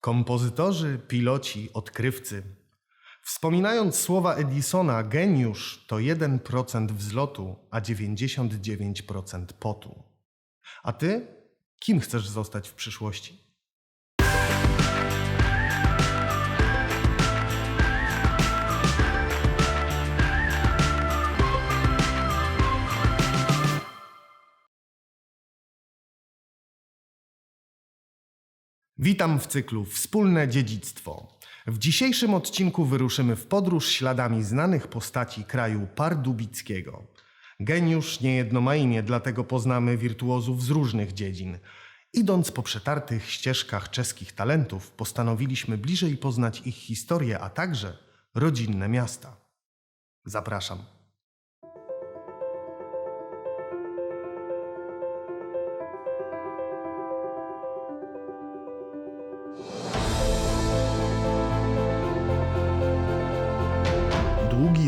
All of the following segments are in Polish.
Kompozytorzy, piloci, odkrywcy. Wspominając słowa Edisona, geniusz to 1% wzlotu, a 99% potu. A ty? Kim chcesz zostać w przyszłości? Witam w cyklu Wspólne Dziedzictwo. W dzisiejszym odcinku wyruszymy w podróż śladami znanych postaci kraju pardubickiego. Geniusz niejedno ma imię, dlatego poznamy wirtuozów z różnych dziedzin. Idąc po przetartych ścieżkach czeskich talentów, postanowiliśmy bliżej poznać ich historię, a także rodzinne miasta. Zapraszam.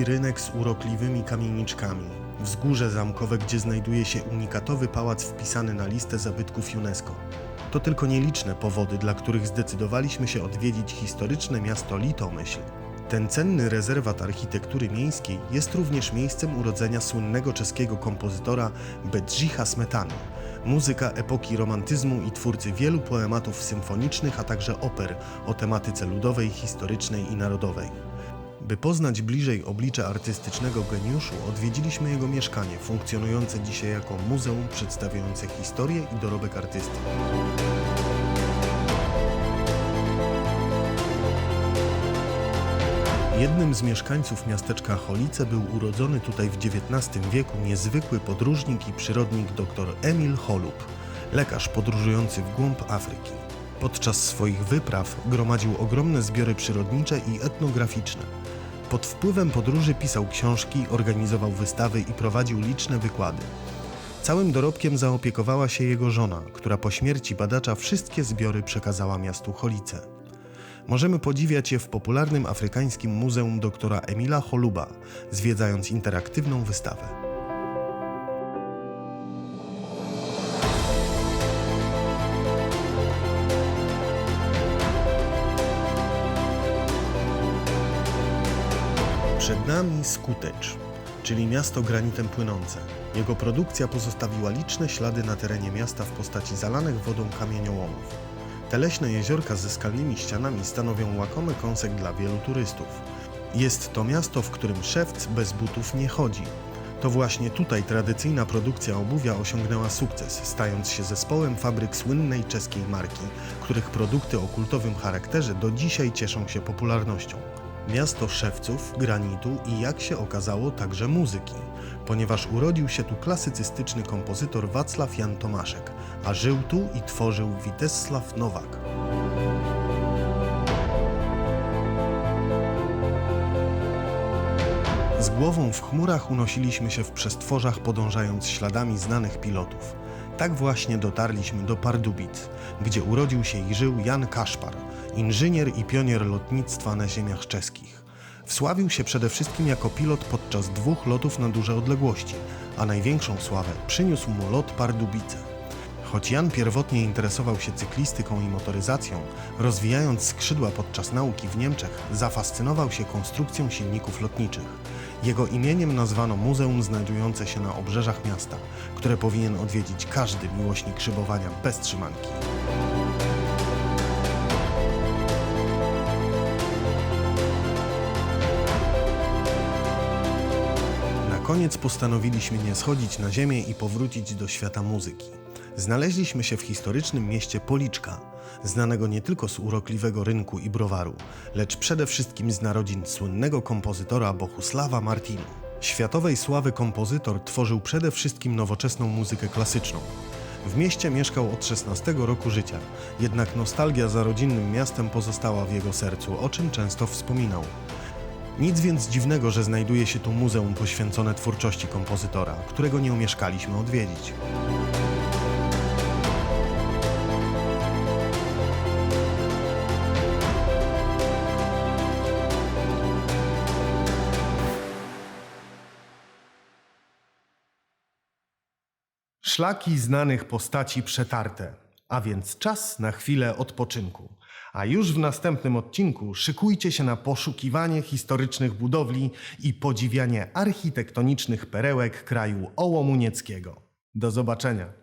Rynek z urokliwymi kamieniczkami. Wzgórze zamkowe, gdzie znajduje się unikatowy pałac wpisany na listę zabytków UNESCO. To tylko nieliczne powody, dla których zdecydowaliśmy się odwiedzić historyczne miasto Litomyśl. Ten cenny rezerwat architektury miejskiej jest również miejscem urodzenia słynnego czeskiego kompozytora Bedřicha Smetany, muzyka epoki romantyzmu i twórcy wielu poematów symfonicznych, a także oper o tematyce ludowej, historycznej i narodowej. By poznać bliżej oblicze artystycznego geniuszu, odwiedziliśmy jego mieszkanie, funkcjonujące dzisiaj jako muzeum przedstawiające historię i dorobek artysty. Jednym z mieszkańców miasteczka Cholice był urodzony tutaj w XIX wieku niezwykły podróżnik i przyrodnik dr Emil Holub, lekarz podróżujący w głąb Afryki. Podczas swoich wypraw gromadził ogromne zbiory przyrodnicze i etnograficzne. Pod wpływem podróży pisał książki, organizował wystawy i prowadził liczne wykłady. Całym dorobkiem zaopiekowała się jego żona, która po śmierci badacza wszystkie zbiory przekazała miastu Cholice. Możemy podziwiać je w popularnym afrykańskim muzeum doktora Emila Holuba, zwiedzając interaktywną wystawę. Przed nami Skutecz, czyli miasto granitem płynące. Jego produkcja pozostawiła liczne ślady na terenie miasta w postaci zalanych wodą kamieniołomów. Te leśne jeziorka ze skalnymi ścianami stanowią łakomy kąsek dla wielu turystów. Jest to miasto, w którym szewc bez butów nie chodzi. To właśnie tutaj tradycyjna produkcja obuwia osiągnęła sukces, stając się zespołem fabryk słynnej czeskiej marki, których produkty o kultowym charakterze do dzisiaj cieszą się popularnością. Miasto szewców, granitu i jak się okazało także muzyki, ponieważ urodził się tu klasycystyczny kompozytor Wacław Jan Tomaszek, a żył tu i tworzył Witesław Nowak. Z głową w chmurach unosiliśmy się w przestworzach, podążając śladami znanych pilotów. Tak właśnie dotarliśmy do Pardubic, gdzie urodził się i żył Jan Kaszpar, inżynier i pionier lotnictwa na ziemiach czeskich. Wsławił się przede wszystkim jako pilot podczas dwóch lotów na duże odległości, a największą sławę przyniósł mu lot Pardubice. Choć Jan pierwotnie interesował się cyklistyką i motoryzacją, rozwijając skrzydła podczas nauki w Niemczech, zafascynował się konstrukcją silników lotniczych. Jego imieniem nazwano muzeum znajdujące się na obrzeżach miasta, które powinien odwiedzić każdy miłośnik szybowania bez trzymanki. Na koniec postanowiliśmy nie schodzić na ziemię i powrócić do świata muzyki. Znaleźliśmy się w historycznym mieście Policzka, znanego nie tylko z urokliwego rynku i browaru, lecz przede wszystkim z narodzin słynnego kompozytora Bohusława Martinu. Światowej sławy kompozytor tworzył przede wszystkim nowoczesną muzykę klasyczną. W mieście mieszkał od 16 roku życia, jednak nostalgia za rodzinnym miastem pozostała w jego sercu, o czym często wspominał. Nic więc dziwnego, że znajduje się tu muzeum poświęcone twórczości kompozytora, którego nie omieszkaliśmy odwiedzić. Szlaki znanych postaci przetarte, a więc czas na chwilę odpoczynku. A już w następnym odcinku szykujcie się na poszukiwanie historycznych budowli i podziwianie architektonicznych perełek kraju ołomunieckiego. Do zobaczenia.